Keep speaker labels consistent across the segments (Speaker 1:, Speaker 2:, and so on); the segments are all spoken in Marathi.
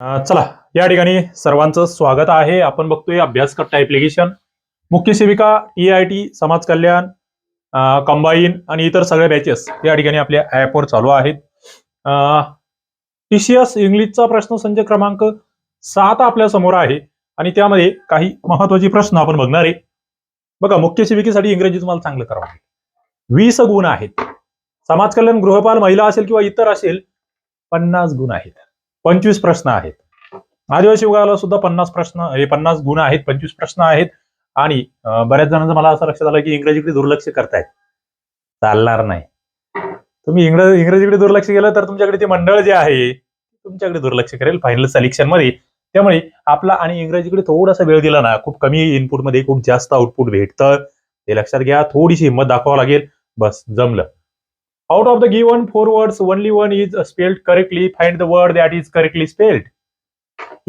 Speaker 1: चला या ठिकाणी सर्वांचं स्वागत आहे. आपण बघतोय अभ्यास कट्टा ऍप्लिकेशन मुख्य सेविका ई आय टी समाज कल्याण कंबाईन आणि इतर सगळ्या बॅचेस या ठिकाणी आपल्या ऍपवर चालू आहेत. टीसीएस इंग्लिशचा प्रश्नसंच क्रमांक सात आपल्यासमोर आहे. आणि त्यामध्ये काही महत्त्वाचे प्रश्न आपण बघणार आहे. बघा मुख्य सेविकेसाठी इंग्रजी तुम्हाला चांगलं करावं लागेल. वीस गुण आहेत. समाज कल्याण गृहपाल महिला असेल किंवा इतर असेल पन्नास गुण आहेत. पंचवीस प्रश्न आहेत. आदिवासी विभागाला सुद्धा पन्नास प्रश्न हे पन्नास गुण आहेत पंचवीस प्रश्न आहेत. आणि बऱ्याच जणांचं मला असं लक्षात आलं की इंग्रजीकडे दुर्लक्ष करतायत. चालणार नाही. तुम्ही इंग्रज इंग्रजीकडे दुर्लक्ष केलं तर तुमच्याकडे ते मंडळ जे आहे तुमच्याकडे दुर्लक्ष करेल फायनल सलेक्शनमध्ये. त्यामुळे आपला आणि इंग्रजीकडे थोडासा वेळ दिला ना खूप कमी इनपुटमध्ये खूप जास्त आउटपुट भेटतं. ते लक्षात घ्या थोडीशी हिंमत दाखवावं लागेल. बस जमलं. Out of the given four words only one is spelled correctly find the word that is correctly spelled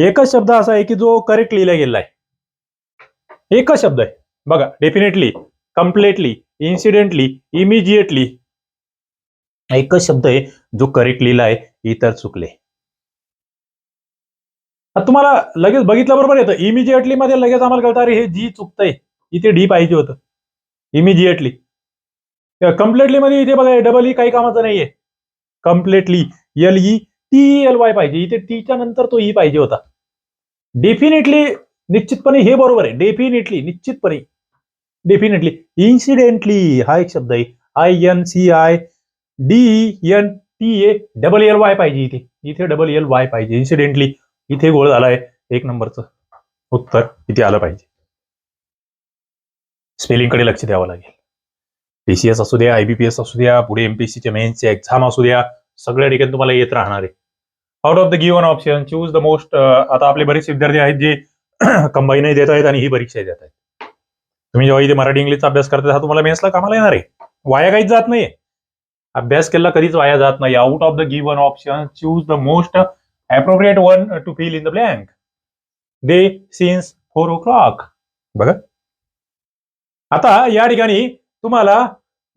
Speaker 1: एकच शब्द असा आहे की जो करेक्ट लिहिला गेला आहे. एकच शब्द आहे. बघा डेफिनेटली कम्प्लिटली इन्सिडेंटली इमिजिएटली एकच शब्द आहे जो करेक्ट लिहिला आहे इतर चुकले. तुम्हाला लगेच बघितलं बरोबर येतं. इमिजिएटली मध्ये लगेच आम्हाला कळतं अरे हे जी चुकतंय. इथे डी पाहिजे होतं. इमिजिएटली कम्प्लिटली मध्ये इथे बघा डबल ई e काही कामाचं नाहीये. Completely L E T L Y पाहिजे. इथे टीच्या नंतर तो ई पाहिजे होता. डेफिनेटली निश्चितपणे हे बरोबर आहे. डेफिनेटली निश्चितपणे. डेफिनेटली इन्सिडेंटली हा एक शब्द आहे. I N C I D N T A double L Y पाहिजे इथे. इथे डबल एल वाय पाहिजे. इन्सिडेंटली इथे गोळ झालाय. एक नंबरचं उत्तर इथे आलं पाहिजे. स्पेलिंगकडे लक्ष द्यावं लागेल. पीसीएस असू द्या आयबीपीएस असू द्या पुढे एमपीएससीच्या मेन्सच्या एक्झाम असू द्या सगळ्या ठिकाणी तुम्हाला येत राहणार आहे. Out of the given option choose the most आता आपले बरेचसे विद्यार्थी आहेत जे कंबाईनही देत आहेत आणि ही परीक्षाही देत आहेत. तुम्ही जेव्हा इथे मराठी इंग्लिशचा अभ्यास करता हा तुम्हाला मेन्सला कामाला येणार आहे. वाया काहीच जात नाही अभ्यास केला कधीच वाया जात नाही. Out of the given option choose the most appropriate one to fill in the blank they since four o'clock बघा. आता या ठिकाणी तुम्हाला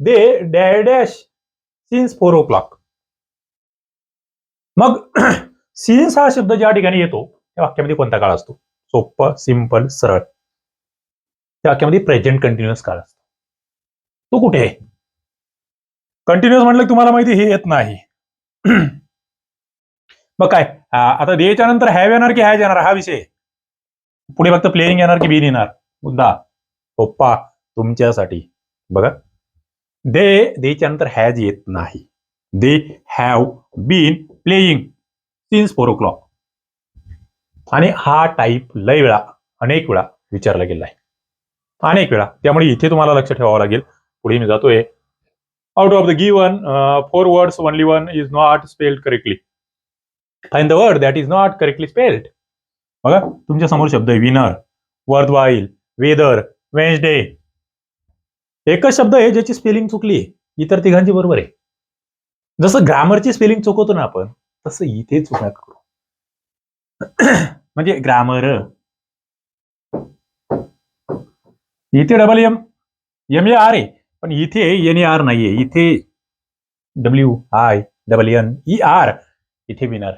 Speaker 1: दे डॅ dash since four o'clock मग सिन्स हा शब्द ज्या ठिकाणी येतो त्या वाक्यामध्ये कोणता काळ असतो? सोप्पं सिंपल सरळ. त्या वाक्यामध्ये प्रेझेंट कंटिन्युअस काळ असतो. तो कुठे आहे? कंटिन्युअस म्हटलं तुम्हाला माहिती हे येत नाही. मग काय? आता देच्या नंतर हॅव येणार की हॅज येणार? हा विषय पुढे फक्त प्लेइंग येणार की बीन येणार? मुद्दा. सोप्पा. तुमच्यासाठी. बघा. दे देच्या नंतर हॅज येत नाही. They have been playing since four o'clock आणि हा टाईप लय वेळा अनेक वेळा विचारला गेला आहे. अनेक वेळा. त्यामुळे इथे तुम्हाला लक्ष ठेवावं लागेल. पुढे मी जातोय. Out of the given four words only one is not spelled correctly find the word that is not correctly spelled बघा तुमच्यासमोर शब्द आहे winner worth while weather Wednesday एकच शब्द आहे ज्याची स्पेलिंग चुकली आहे. इतर तिघांची बरोबर आहे. जसं ग्रामरची स्पेलिंग चुकवतो ना आपण तसं इथे चुका करू. म्हणजे ग्रामर. इथे double M M A R आहे पण इथे एन ए आर नाहीये. इथे W I double N E R इथे विनर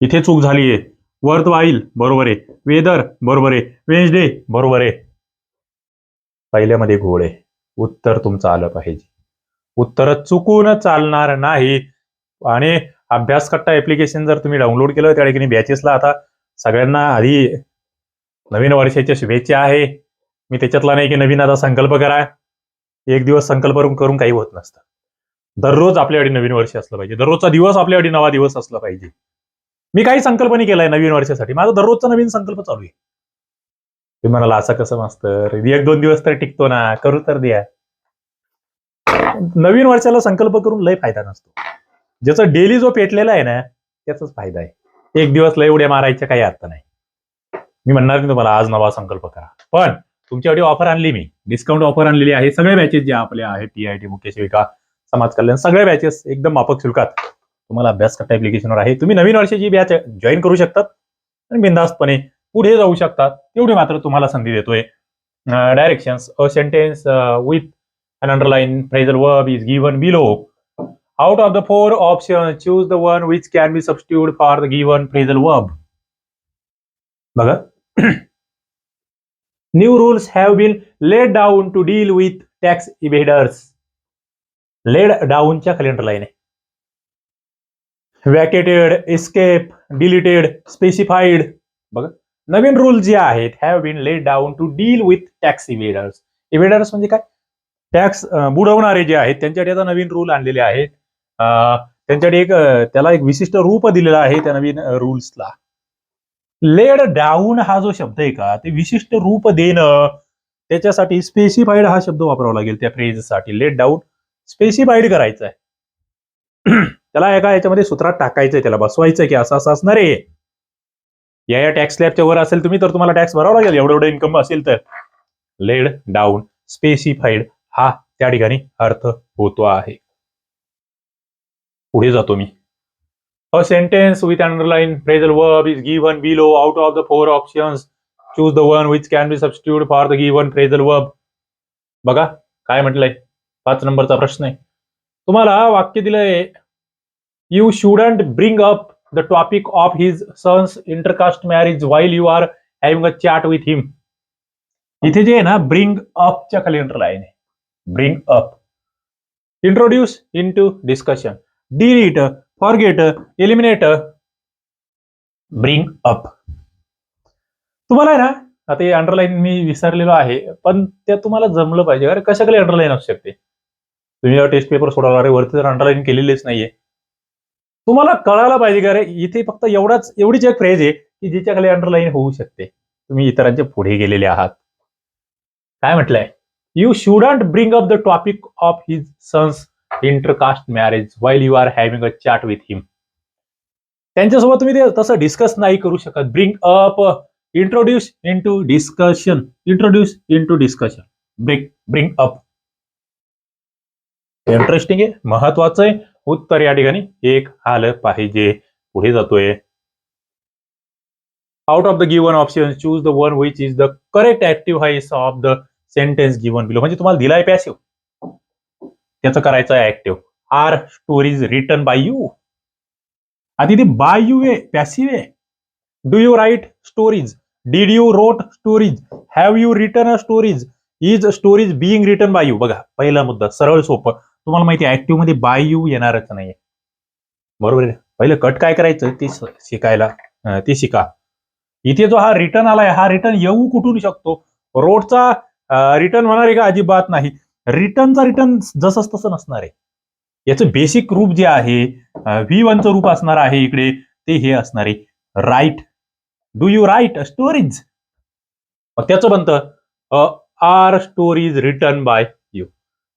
Speaker 1: इथे चूक झालीये. वर्थ वाईल बरोबर आहे. वेदर बरोबर आहे. वेन्सडे बरोबर आहे. पहिल्यामध्ये घोळ आहे उत्तर तुमचं आलं पाहिजे. उत्तर चुकून चालणार नाही. आणि अभ्यास कट्टा ऍप्लिकेशन जर तुम्ही डाउनलोड केलं त्या ठिकाणी बॅचेसला आता सगळ्यांना आधी नवीन वर्षाच्या शुभेच्छा आहे. मी त्याच्यातला नाही की नवीन आता संकल्प करा. एक दिवस संकल्प करून करून काही होत नसतं. दररोज आपल्याकडे नवीन वर्ष असलं पाहिजे. दररोजचा दिवस आपल्याकडे नवा दिवस असला पाहिजे. मी काही संकल्प नाही केलाय नवीन वर्षासाठी. माझा दररोजचा नवीन संकल्प चालू आहे. ते म्हणाला असं कसं मास्तर एक दोन दिवस तर टिकतो ना करू तर द्या. नवीन वर्षाला संकल्प करून लय फायदा नसतो. ज्याचा डेली जो पेटलेला आहे ना त्याचाच फायदा आहे. एक दिवस लय उड्या मारायच्या काही अर्थ नाही. मी म्हणणार नाही तुम्हाला आज नवा संकल्प करा. पण तुमच्यासाठी ऑफर आणली मी. डिस्काउंट ऑफर आणलेली आहे. सगळ्या बॅचेस ज्या आपल्या आहेत टी आय टी मुकेश सेविका समाज कल्याण सगळ्या बॅचेस एकदम माफक शुल्कात. तुम्हाला अभ्यास करता ऍप्लिकेशनवर आहे. तुम्ही नवीन वर्षाची बॅच जॉईन करू शकतात. आणि बिंदास्तपणे पुढे जाऊ शकतात. एवढी मात्र तुम्हाला संधी देतोय. Direction a sentence with an underline phrasal verb is given below out of the four option choose the one which can be substituted for the given phrasal verb बघा new rules have been laid down to deal with tax evaders laid डाऊनच्या खाली अंडरलाईन आहे. वॅकेटेड एस्केप डिलिटेड स्पेसिफाईड बघा नवीन रूल जे आहेत have been laid down to deal with tax evaders evaders म्हणजे काय? टॅक्स बुडवणारे जे आहेत त्यांच्यासाठी आता नवीन रूल आणलेले आहेत. त्यांच्यासाठी एक त्याला एक विशिष्ट रूप दिलेलं आहे त्या नवीन रूल्सला लेड डाऊन हा जो शब्द आहे का ते विशिष्ट रूप देणं त्याच्यासाठी स्पेसिफाईड हा शब्द वापरावा लागेल त्या फ्रेजसाठी लेट डाऊन स्पेसिफाईड करायचं आहे त्याला एका याच्यामध्ये सूत्रात टाकायचंय त्याला बसवायचंय की असं असं असणार आहे. या या टॅक्स स्लॅबच्या वर असेल तुम्ही तर तुम्हाला टॅक्स भरावा लागेल. एवढं एवढं इन्कम असेल तर. लेड डाऊन स्पेसिफाईड हा त्या ठिकाणी अर्थ होतो आहे. पुढे जातो मी. A sentence with underline phrasal verb is given below out of the four options choose the one which can be substitute for the given phrasal verb बघा काय म्हटलंय? पाच नंबरचा प्रश्न आहे. तुम्हाला वाक्य दिलंय you shouldn't bring up the topic of his sons intercaste marriage while you are having a chat with him इथे जे आहे ना ब्रिंग अपच्या खाली अंडरलाईन आहे. Bring up introduce into discussion delete forget eliminate bring up तुम्हाला आहे ना आता हे अंडरलाईन मी विसरलेलो आहे पण त्या तुम्हाला जमलं पाहिजे. अरे कशाकडे अंडरलाईन असू शकते? तुम्ही टेस्ट पेपर सोडवला अरे वरती तर अंडरलाईन केलेलीच नाहीये. तुम्हाला कळायला पाहिजे का रे इथे फक्त एवढाच एवढीच एक फ्रेज आहे की जिच्याखाली अंडरलाईन होऊ शकते. तुम्ही इतरांचे पुढे गेलेले आहात. काय म्हटलंय? You shouldn't bring up the topic of his sons intercaste marriage while you are having a chat with him त्यांच्यासोबत तुम्ही ते तसं डिस्कस नाही करू शकत. Bring up introduce into discussion introduce into discussion bring bring up interesting आहे महत्वाचं आहे. उत्तर या ठिकाणी एक आलं पाहिजे. पुढे जातोय. Out of the given option choose the one which is the correct active voice of the sentence given below म्हणजे तुम्हाला दिलाय पॅसिव्ह त्याचं करायचं आहे active are stories written by you आधी ते बाय यू ए पॅसिव्ह आहे. Do you write stories did you wrote stories have you written a stories is stories being written by you बघा पहिला मुद्दा सरळ सोपं. तुम्हाला माहिती आहे ऍक्टिव्हमध्ये बाय यू येणारच नाहीये. बरोबर आहे? पहिलं कट काय करायचं? ते शिकायला ते शिका. इथे जो हा रिटर्न आलाय हा रिटर्न येऊ कुठून शकतो? रोडचा रिटर्न होणार आहे का अजिबात नाही. रिटर्नचा रिटर्न जसंच तसं नसणार आहे. याचं बेसिक रूप जे आहे व्ही वनचं रूप असणार आहे इकडे ते हे असणार आहे. Write do you write stories मग त्याचं बनतं आर स्टोरीज रिटर्न बाय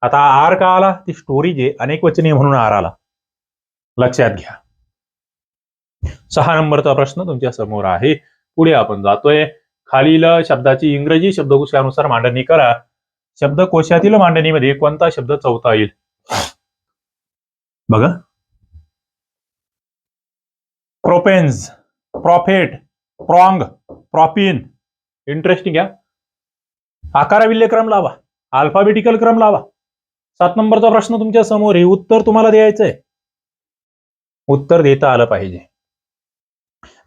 Speaker 1: आता आर का आला? ती स्टोरीज आहे अनेक वचने म्हणून आर आला लक्षात घ्या. सहा नंबरचा प्रश्न तुमच्यासमोर आहे. पुढे आपण जातोय. खालील शब्दाची इंग्रजी शब्दकोशानुसार मांडणी करा. शब्दकोशातील मांडणीमध्ये कोणता शब्द चौथा येईल? बघा. प्रोपेन्स प्रॉफेट प्रॉंग प्रॉपिन इंटरेस्टिंग घ्या. आकाराविल्य क्रम लावा. अल्फाबेटिकल क्रम लावा. सात नंबरचा प्रश्न तुमच्यासमोर आहे. उत्तर तुम्हाला द्यायचंय उत्तर देता आलं पाहिजे.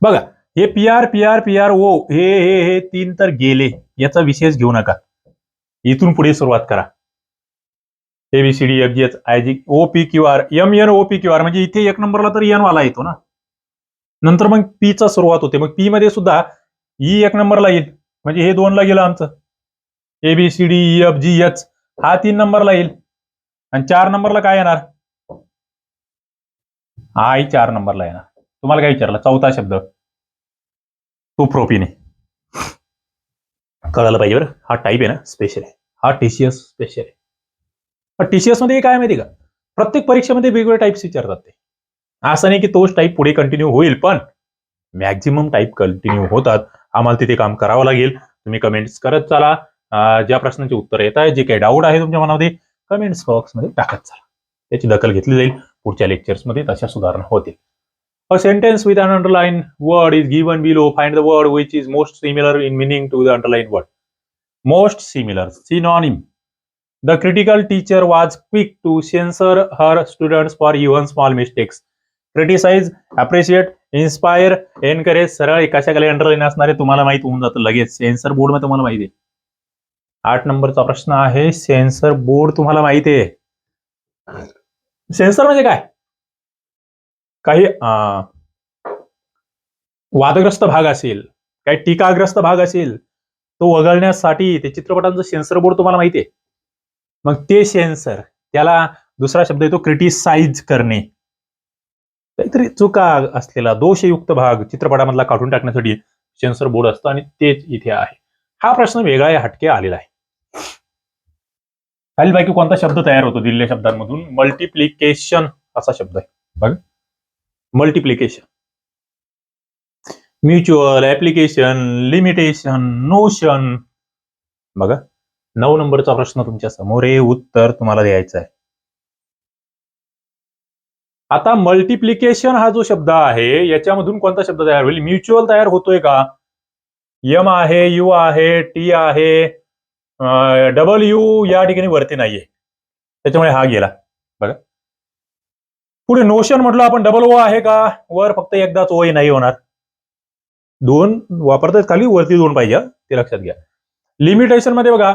Speaker 1: बघा हे P R P R P R O हे हे हे तीन तर गेले. याचा विशेष घेऊ नका. इथून पुढे सुरुवात करा. A B C D F G H I G O P Q R M N O P Q R म्हणजे इथे एक नंबरला तर एन वाला येतो ना. नंतर मग पी चा सुरुवात होते. मग पी मध्ये सुद्धा ई एक नंबरला येईल. म्हणजे हे दोनला गेलं आमचं. एबीसीडी एफ जी एच हा तीन नंबरला येईल. आणि चार नंबरला काय येणार? आय चार नंबरला येणार. तुम्हाला काय विचारलं? चौथा शब्द. तो प्रोपिन कळलं कळायला पाहिजे बरं. हा टाईप आहे ना स्पेशल आहे. हा टीसीएस स्पेशल आहे. पण टीसीएसमध्ये काय माहिती का? प्रत्येक परीक्षेमध्ये वेगवेगळे टाईप्स विचारतात ते. असं नाही की तोच टाईप पुढे कंटिन्यू होईल पण मॅक्झिमम टाईप कंटिन्यू होतात. आम्हाला तिथे काम करावं लागेल. तुम्ही कमेंट्स करत चला. ज्या प्रश्नांची उत्तर येत आहे जे काही डाऊट आहे तुमच्या मनामध्ये कमेंट्स बॉक्समध्ये टाकत चला. त्याची दखल घेतली जाईल. पुढच्या लेक्चर्समध्ये तशा सुधारणा होतील. सेंटेन्स विथ with an underlined word is given below. Find the word which is most similar in meaning to the underline word most similar synonym the critical teacher was quick to censure her students for even small mistakes criticise appreciate inspire encourage सरळ एकाच्या खाली अंडरलाईन असणारे तुम्हाला माहिती होऊन जातं लगेच. सेन्सर बोर्डमध्ये तुम्हाला माहिती आहे. आठ नंबरचा प्रश्न आहे सेन्सर बोर्ड तुम्हाला माहिती आहे. सेन्सर म्हणजे काय? काही वादग्रस्त भाग असेल काही टीकाग्रस्त भाग असेल तो वगळण्यासाठी ते चित्रपटांचं सेन्सर बोर्ड तुम्हाला माहिती आहे. मग ते सेन्सर त्याला दुसरा शब्द येतो क्रिटिसाइज करणे. काहीतरी चुका असलेला दोषयुक्त भाग चित्रपटामधला काढून टाकण्यासाठी सेन्सर बोर्ड असतो आणि तेच इथे आहे. हा प्रश्न वेगळा या हटके आलेला आहे. खालीलपैकी कोणता शब्द तयार होतो दिलेल्या शब्दांमधून? मल्टिप्लिकेशन असा शब्द आहे. बघ. Multiplication mutual application limitation notion बघा. नऊ नंबरचा प्रश्न तुमच्यासमोर आहे. उत्तर तुम्हाला द्यायचं आहे. आता मल्टिप्लिकेशन हा जो शब्द आहे याच्यामधून कोणता शब्द तयार होईल? म्युच्युअल तयार होतोय का? यम आहे यू आहे टी आहे. डबल यू या ठिकाणी वरती नाहीये. त्याच्यामुळे हा गेला. बघा. पुढे नोशन म्हटलं आपण डबल ओ आहे का? वर फक्त एकदाच ओ नाही होणार. दोन वापरतात खाली वरती दोन पाहिजे. ते लक्षात घ्या. लिमिटेशनमध्ये बघा.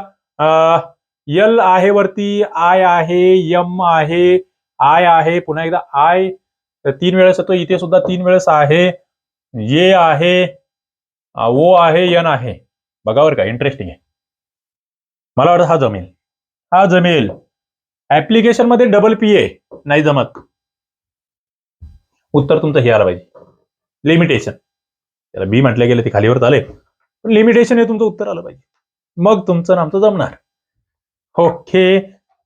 Speaker 1: यल आहे वरती आय आहे यम आहे आय आहे पुन्हा एकदा आय तीन वेळेस येतो इथे सुद्धा तीन वेळेस आहे. ये आहे ओ आहे यन आहे. बघा का इंटरेस्टिंग आहे. मला वाटतं हा जमेल. हा जमेल. ऍप्लिकेशनमध्ये डबल पी ए नाही जमत. उत्तर तुमचं हे आलं पाहिजे. लिमिटेशन त्याला बी म्हटलं गेलं ते खालीवर चालेल. पण लिमिटेशन हे तुमचं उत्तर आलं पाहिजे. मग तुमचं आणि आमचं जमणार. ओके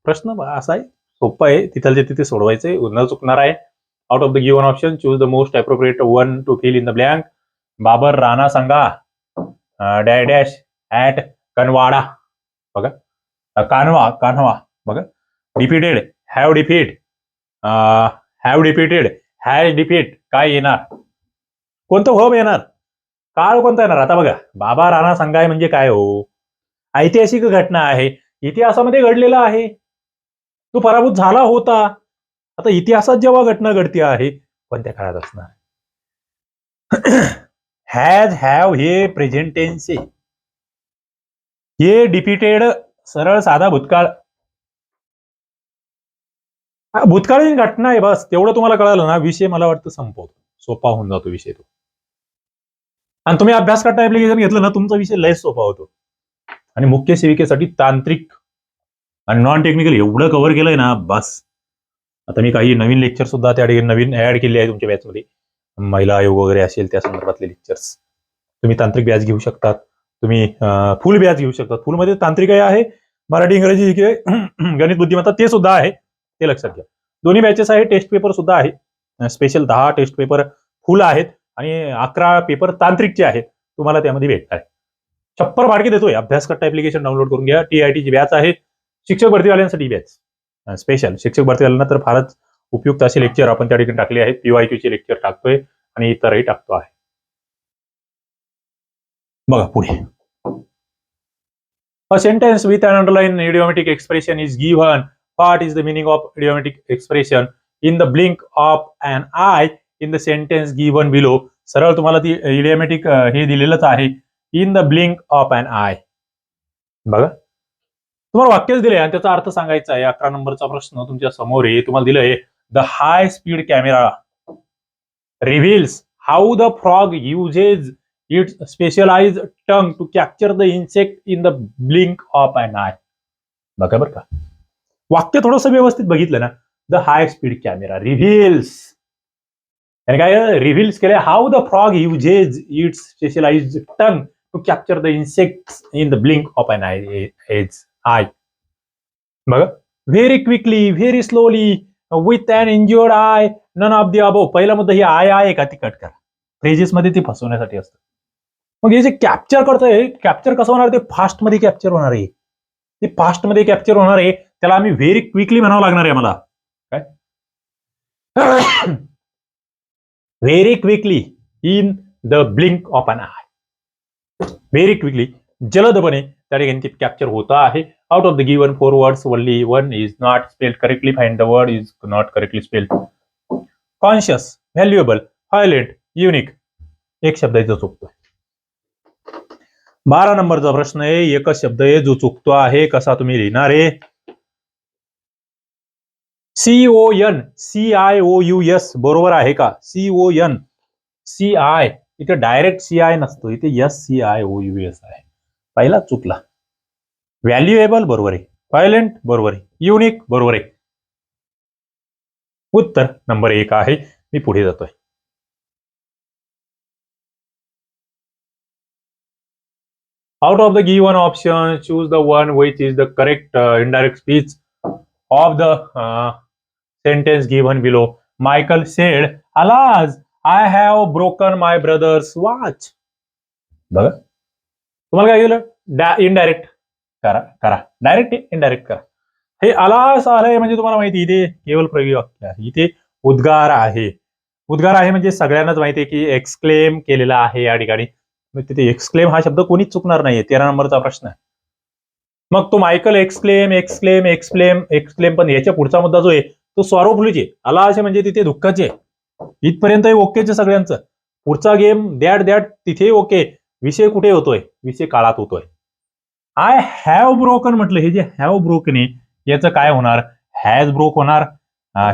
Speaker 1: प्रश्न असा आहे. सोपा आहे. तिथलचे तिथे सोडवायचे न चुकणार आहे. Out of the given option choose the most appropriate one to fill in the blank Babar Rana Sanga. डॅ dash at Khanwa. बघा. कान्हवा कान्हवा बघा. Defeated have defeat have defeated has defeat काय येणार? कोणतं होम येणार? काळ कोणता येणार? आता बघा. बाबा राणा संघाय म्हणजे काय हो? ऐतिहासिक घटना आहे. इतिहासामध्ये घडलेला आहे. तो पराभूत झाला होता. आता इतिहासात जेव्हा घटना घडते आहे कोणत्या काळात असणार? हॅज हॅव हे प्रेझेंटेन्सी हे डिपिटेड सरळ साधा भूतकाळ. हा, भूतकाळीन घटना आहे बस तेवढं तुम्हाला कळालं ना विषय मला वाटतं संपवतो. सोपा होऊन जातो विषय तो. आणि तुम्ही अभ्यास करता ऍप्लिकेशन घेतलं ना तुमचा विषय लय सोपा होतो. आणि मुख्य सेविकेसाठी तांत्रिक आणि नॉन टेक्निकल एवढं कव्हर केलंय ना बस. आता मी काही नवीन लेक्चर सुद्धा त्या ठिकाणी नवीन ऍड केले आहे तुमच्या बॅचमध्ये महिला आयोग वगैरे असेल त्या संदर्भातले लेक्चर्स तुम्ही तांत्रिक बॅच घेऊ शकतात. तुम्ही फुल व्याज घेऊ शकता. फुलमध्ये तांत्रिक आहे मराठी इंग्रजी जी गणित बुद्धिमत्ता ते सुद्धा आहे. ते लक्षात घ्या. दोन्ही बॅचेस आहे टेस्ट पेपर सुद्धा आहे. स्पेशल दहा टेस्ट पेपर फुल आहेत आणि अकरा पेपर तांत्रिकचे आहेत. तुम्हाला त्यामध्ये भेटत आहे. छप्पर भाडके देतोय. अभ्यास ऍप्लिकेशन डाउनलोड करून घ्या. टी आय टीची बॅच आहे. शिक्षक भरतीवाल्यांसाठी बॅच स्पेशल शिक्षक भरतीवाल्यांना तर फारच उपयुक्त असे लेक्चर आपण त्या ठिकाणी टाकले आहेत. पीवायक्यूचे चे लेक्चर टाकतोय आणि इतरही टाकतो आहे. बघा पुढे. A sentence with an underline idiomatic expression is given what is the meaning of idiomatic expression in the blink of and eye in the sentence given below सरळ तुम्हाला ती इडिओमॅटिक हे दिलेलंच आहे. In the blink of and eye बघा. तुम्हाला वाक्यच दिलंय आणि त्याचा अर्थ सांगायचा आहे. अकरा नंबरचा प्रश्न तुमच्यासमोर आहे. तुम्हाला दिलंय the high speed camera reveals how the frog uses its specialise tongue to capture the insect in the blink of an eye बघा बरं का. वाक्य थोडस व्यवस्थित बघितलं ना the high speed camera reveals त्याने काय रिव्हिल्स केले how the frog uses its specialise tongue to capture the insect in the blink of an eye as eye बघा. Very quickly very slowly with an injured I none of the above पहिला मुद्दा ही आय आय का? ती कट करा. फ्रेजेस मध्ये ती फसवण्यासाठी असतं. मग हे जे कॅप्चर करतोय कॅप्चर कसं होणार? ते फास्टमध्ये कॅप्चर होणार आहे. ते फास्टमध्ये कॅप्चर होणार आहे. त्याला आम्ही व्हेरी क्विकली म्हणावं लागणार आहे मला काय? Very quickly in the blink of an eye very quickly जलदपणे त्या ठिकाणी ते कॅप्चर होत आहे. Out of the given four words only one is not spelled correctly find the word is not correctly spelled conscious valuable violent, unique एक शब्द आहे चुकतोय. बारा नंबरचा प्रश्न आहे. एकच शब्द आहे जो चुकतो आहे कसा तुम्ही लिहिणार आहे? C O N C I O U S बरोबर आहे का? C O N C I इथे डायरेक्ट सी आय नसतो. इथे S C I O U S आहे. पहिला? चुकला. व्हॅल्युएबल बरोबर आहे. व्हायलेंट बरोबर आहे. युनिक बरोबर आहे. उत्तर नंबर एक आहे. मी पुढे जातोय. Out of the given option, choose the one which is the correct uh, indirect speech of the uh, sentence given below. Michael said, Alas, I have broken my brother's watch. बघा तुम्हाला काय केलं इनडायरेक्ट करा करा डायरेक्ट इनडायरेक्ट करा हे अलास आलंय म्हणजे तुम्हाला माहिती इथे केवळ प्रयोग वाक्य आहे इथे उद्गार आहे उद्गार आहे म्हणजे सगळ्यांनाच माहिती आहे की एक्सक्लेम केलेला आहे या ठिकाणी मग तिथे एक्सक्लेम हा शब्द कोणीच चुकणार नाहीये. तेरा नंबरचा प्रश्न आहे. मग तो Michael exclaim exclaim exclaim exclaim पण याच्या पुढचा मुद्दा जो आहे तो स्वरूपलीचे आला असे म्हणजे तिथे दुःखाचे इथपर्यंत ओकेचे सगळ्यांचं. पुढचा गेम दॅट दॅट तिथे ओके विषय कुठे होतोय? विषय काळात होतोय. आय हॅव ब्रोकन म्हटलं हे जे हॅव ब्रोकन आहे याचं काय होणार? हॅज ब्रोक होणार.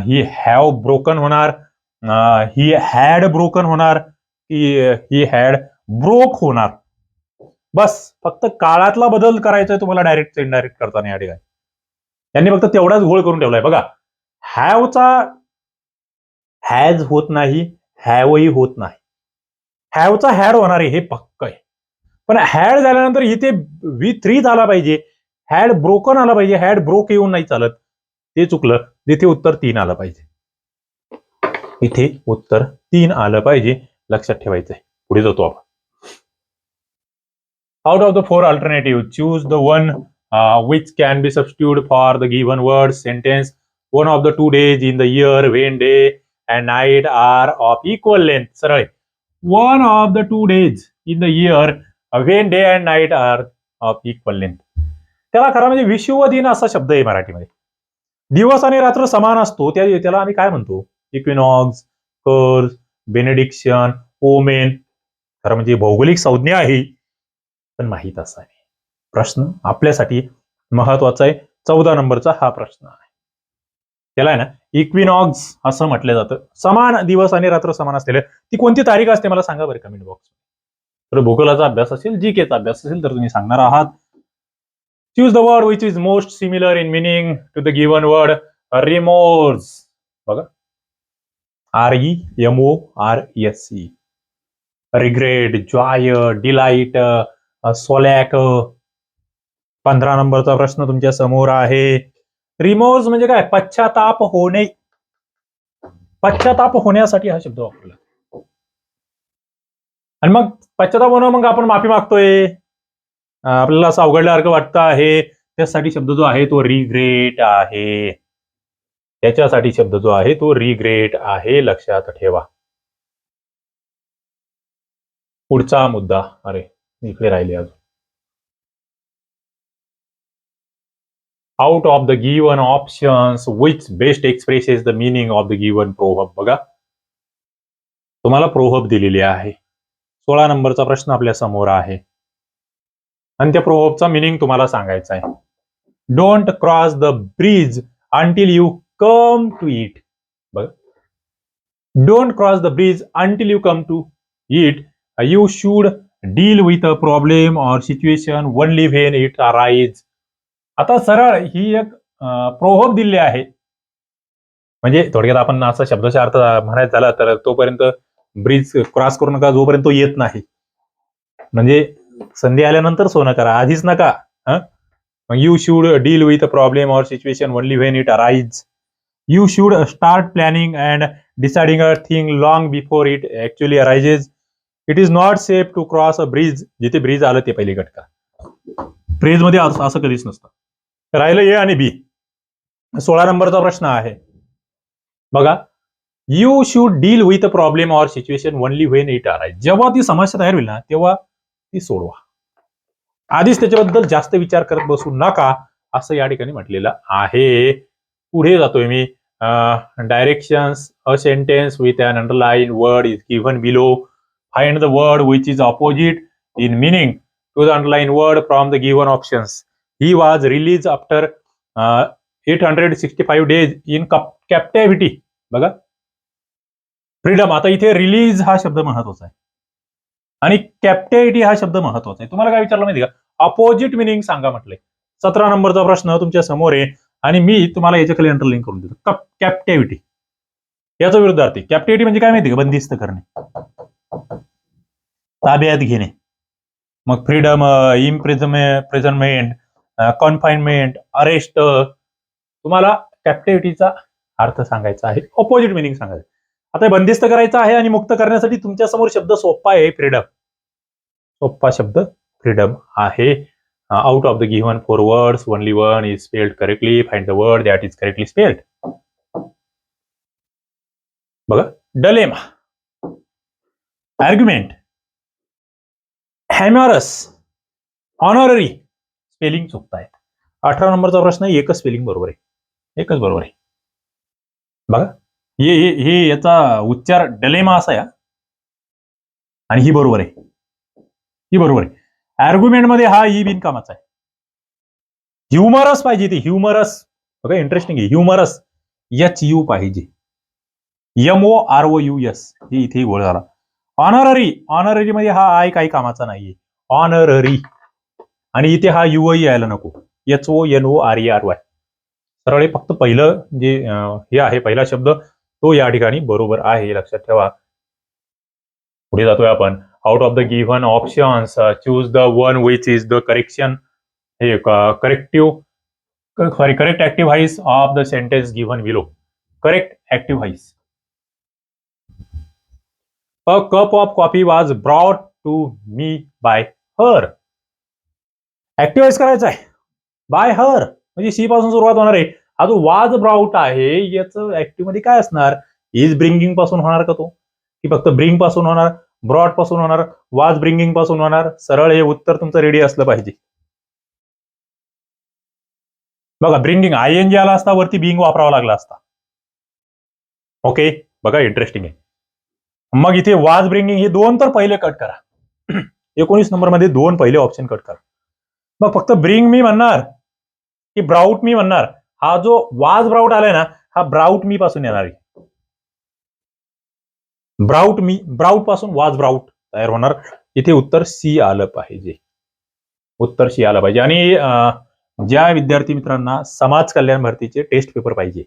Speaker 1: ही हॅव ब्रोकन होणार. ही हॅड ब्रोकन होणार. ही हॅड ब्रोक होणार. बस फक्त काळातला बदल करायचा आहे तुम्हाला डायरेक्ट इनडायरेक्ट करताना या ठिकाणी. यांनी फक्त तेवढाच घोळ करून ठेवलाय. बघा हॅवचा हॅज होत नाही हॅवही होत नाही. हॅवचा हॅड होणार आहे हे पक्क आहे. पण हॅड झाल्यानंतर इथे वी थ्री झाला पाहिजे. हॅड ब्रोकन आला पाहिजे. हॅड ब्रोक येऊन नाही चालत. ते चुकलं. तिथे उत्तर तीन आलं पाहिजे. इथे उत्तर तीन आलं पाहिजे. लक्षात ठेवायचंय. पुढे जातो आपण. Out of the four alternatives choose the one uh, which can be substituted for the given word sentence one of the two days in the year when day and night are of equal length सरळ one of the two days in the year when day and night are of equal length त्याला खरा म्हणजे विश्व दिन असा शब्द आहे मराठीमध्ये दिवस आणि रात्र समान असतो त्या त्याला आम्ही काय म्हणतो इक्विनॉक्स कर्स बेनेडिक्शन ओमेन खरं म्हणजे भौगोलिक संज्ञा आहे पण माहीत असावे. प्रश्न आपल्यासाठी महत्त्वाचा आहे. चौदा नंबरचा हा प्रश्न आहे. त्याला आहे ना इक्विनॉक्स असं म्हटलं जातं. समान दिवस आणि रात्र समान असलेलं. ती कोणती तारीख असते मला सांगा बरं कमेंट बॉक्स तर भूगोलाचा अभ्यास असेल जी केचा अभ्यास असेल तर तुम्ही सांगणार आहात. Choose the word which is most similar in meaning to the given word remorse बघा. R E M O R S C regret joy delight solace पंधरा नंबरचा प्रश्न तुमच्यासमोर आहे. रिमोर्स म्हणजे काय? पश्चाताप होणे. पश्चाताप होण्यासाठी हा शब्द वापरला. आणि मग पश्चाताप होणं मग आपण माफी मागतोय. आपल्याला असं अवघडल्यासारखं वाटतं आहे. त्यासाठी शब्द जो आहे तो रिग्रेट आहे. त्याच्यासाठी शब्द जो आहे तो रिग्रेट आहे. लक्षात ठेवा. पुढचा मुद्दा. अरे. इकडे राहिले अजून. Out of the given options which best expresses the meaning of the given proverb बघा. तुम्हाला प्रोहब दिलेली आहे. सोळा नंबरचा प्रश्न आपल्यासमोर आहे. आणि त्या प्रोहबचा मिनिंग तुम्हाला सांगायचा आहे. Don't cross the bridge until you come to it बघा. Don't cross the bridge until you come to it you should deal with a problem or situation only when it arise आता सरळ ही एक प्रोहोब दिली आहे. म्हणजे थोडक्यात आपण असा शब्दाचा अर्थ म्हणायचा झाला तर तोपर्यंत ब्रिज क्रॉस करू नका जोपर्यंत तो येत नाही. म्हणजे संधी आल्यानंतर सोनं करा आधीच नका हं? मग you should deal with a problem or situation only when it arise you should start planning and deciding a thing long before it actually arises it is not safe to cross a bridge जिथे ब्रिज आलं ते पहिले घटका. ब्रिजमध्ये ब्रिजमध्ये असं कधीच नसतं. राहिलं ए आणि बी सोळा नंबरचा प्रश्न आहे. बघा. You should deal with a problem or situation only when it R जेव्हा ती समस्या तयार होईल ना तेव्हा ती सोडवा. आधीच त्याच्याबद्दल जास्त विचार करत बसू नका असं या ठिकाणी म्हटलेलं आहे. पुढे जातोय मी. Directions a sentence with an underline word is given below find the word which is opposite in meaning to the underline word from the given options. He was release after eight hundred sixty five days in बघा. फ्रीडम आता इथे रिलीज हा शब्द महत्त्वाचा आहे. आणि कॅप्टिव्हिटी हा शब्द महत्त्वाचा आहे. तुम्हाला काय विचारलं माहिती का? अपोजिट मिनिंग सांगा म्हटलंय सतरा नंबरचा प्रश्न तुमच्यासमोर आहे. आणि मी तुम्हाला याच्या खाली अंडरलाईन करून देतो. कॅप्टेविटी याचा विरुद्धार्थी कॅप्टेविटी म्हणजे काय माहिती का? बंदिस्त करणे. ताब्यात घेणे. मग freedom imprisonment imprisonment confinement arrest तुम्हाला कॅप्टिव्हिटीचा अर्थ सांगायचा आहे. ऑपोजिट मिनिंग सांगायचं आता बंदिस्त करायचं आहे आणि मुक्त करण्यासाठी तुमच्यासमोर शब्द सोप्पा आहे फ्रीडम सोप्पा शब्द फ्रीडम आहे. Out of the given four words only one is spelled correctly find the word that is correctly spelled बघा. Dilemma argument humorous. Honorary spelling चुकतायत. अठरा नंबरचा प्रश्न एकच स्पेलिंग बरोबर आहे. एकच बरोबर आहे. बघा हे हे याचा उच्चार डलेमा असा आहे आणि ही बरोबर आहे. ही बरोबर आहे. आर्ग्युमेंटमध्ये हा ई बिनकामाचा आहे. ह्युमरस पाहिजे ते ह्युमरस बघा इंटरेस्टिंग आहे. ह्युमरस एच यू पाहिजे. M O R O U S हे इथे गोळ झाला. ऑनररी ऑनररी मध्ये हा आय काही कामाचा नाहीये. ऑनररी आणि इथे हा यू यायला नको. H O N O R E R Y सरळ हे फक्त पहिलं जे हे आहे पहिला शब्द तो या ठिकाणी बरोबर आहे लक्षात ठेवा. पुढे जातोय आपण. Out of the given options choose the one which is the correction हे corrective sorry correct active voice of the sentence given below correct active voice a cup of coffee was brought to me by her active voice करायचा आहे. बाय हर म्हणजे सी पासून सुरुवात होणार आहे. हा जो वाज ब्राउट आहे याचं ऍक्टिव्हमध्ये काय असणार? इज ब्रिंगिंगपासून होणार का तो? की फक्त ब्रिंगपासून होणार ब्रॉडपासून होणार वाज ब्रिंगिंगपासून होणार? सरळ हे उत्तर तुमचं रेडी असलं पाहिजे. बघा ब्रिंगिंग आय एन जी आला असता वरती बिंग वापरावा लागला असता. ओके बघा इंटरेस्टिंग आहे. मग इथे वाज ब्रिंगिंग हे दोन तर पहिले कट करा. एकोणीस नंबरमध्ये दोन पहिले ऑप्शन कट करा. मग फक्त ब्रिंग मी म्हणणार की ब्राउट मी म्हणणार. हा जो वाज ब्राउट आलाय ना हा ब्राउट मी पासून येणार आहे. ब्राउट मी ब्राउटपासून वाज ब्राउट तयार होणार. इथे उत्तर सी आलं पाहिजे. उत्तर सी आलं पाहिजे. आणि ज्या विद्यार्थी मित्रांना समाज कल्याण भरतीचे टेस्ट पेपर पाहिजे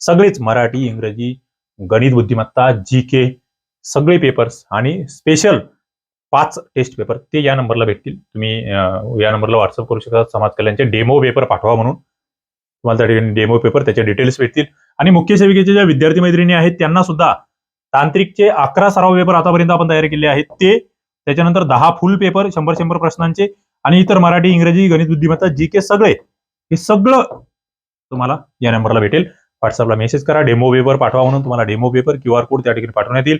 Speaker 1: सगळेच मराठी इंग्रजी गणित बुद्धिमत्ता जी के सगळे पेपर्स आणि स्पेशल पाच टेस्ट पेपर ते या नंबरला भेटतील. तुम्ही या नंबरला व्हॉट्सअप करू शकता. समाज कल्याणचे डेमो पेपर पाठवा म्हणून. तुम्हाला त्या डेमो पेपर त्याचे डिटेल्स भेटतील. आणि मुख्य सेविकेचे ज्या विद्यार्थी मैत्रिणी आहेत त्यांना सुद्धा तांत्रिकचे अकरा सराव पेपर आतापर्यंत आपण तयार केले आहेत. ते त्याच्यानंतर दहा फुल पेपर शंभर शंभर प्रश्नांचे आणि इतर मराठी इंग्रजी गणित बुद्धिमत्ता जी के सगळे हे सगळं तुम्हाला या नंबरला भेटेल. व्हॉट्सअपला मेसेज करा डेमो पेपर पाठवा म्हणून तुम्हाला demo paper Q R code त्या ठिकाणी पाठवण्यात येईल.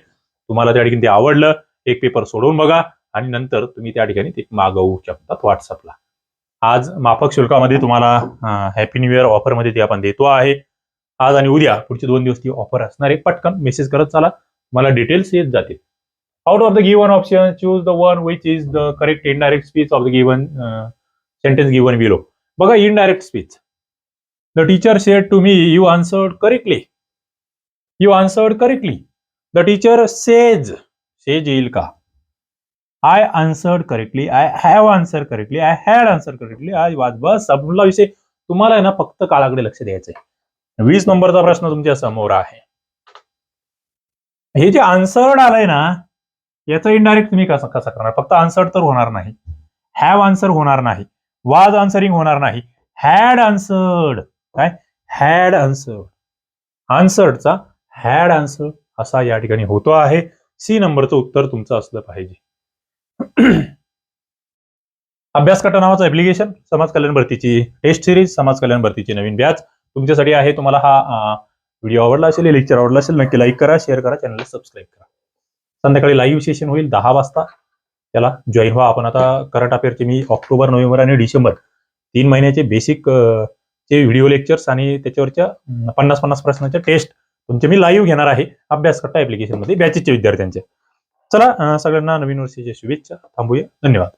Speaker 1: तुम्हाला त्या ठिकाणी ते आवडलं एक पेपर सोडवून बघा आणि नंतर तुम्ही त्या ठिकाणी ते मागवू शकतात व्हॉट्सअपला आज माफक शुल्कामध्ये तुम्हाला हॅपी न्यू इयर ऑफरमध्ये ती आपण देतो आहे. आज आणि उद्या पुढचे दोन दिवस ती ऑफर असणार आहे. पटकन मेसेज करत चाला. मला डिटेल्स येत जातील. Out of the given option choose the one which is the correct indirect speech of the given sentence given below बघा indirect speech the teacher share to me you answered correctly you answered correctly the teacher says says येईल का I answered correctly I have answer correctly I had answer correctly I was बस संपला विषय तुम्हाला आहे ना फक्त काळाकडे लक्ष द्यायचंय वीस नंबरचा प्रश्न तुमच्यासमोर आहे. हे जे आन्सर्ड आलंय ना याचं इनडायरेक्ट तुम्ही कसं कसं करणार? फक्त आन्सर्ड तर होणार नाही. हॅव आन्सर होणार नाही. वाज आन्सरिंग होणार नाही. हॅड आन्सर्ड काय? हॅड आन्सर्ड आन्सर्डचा हॅड आन्सर असा या ठिकाणी होतो आहे. सी नंबरचं उत्तर तुमचं असलं पाहिजे. अभ्यास कटा नावाचं ऍप्लिकेशन समाज कल्याण भरतीची टेस्ट सिरीज समाज कल्याण भरतीची नवीन बॅच तुमच्यासाठी आहे तुम्हाला हा व्हिडिओ आवडला असेल लेक्चर आवडला असेल नक्की लाईक करा शेअर करा चॅनलला सबस्क्राईब करा. संध्याकाळी लाईव्ह सेशन होईल दहा वाजता. त्याला जॉईन व्हा. आपण आता करंट अफेअरचे मी ऑक्टोबर नोव्हेंबर आणि डिसेंबर तीन महिन्याचे बेसिक चे व्हिडिओ लेक्चर्स आणि त्याच्यावरच्या पन्नास पन्नास प्रश्नाच्या टेस्ट तुमचे मी लाईव्ह घेणार आहे अभ्यास करता बॅचेसच्या विद्यार्थ्यांचे. चला सगळ्यांना नवीन वर्षीच्या शुभेच्छा. थांबूया. धन्यवाद.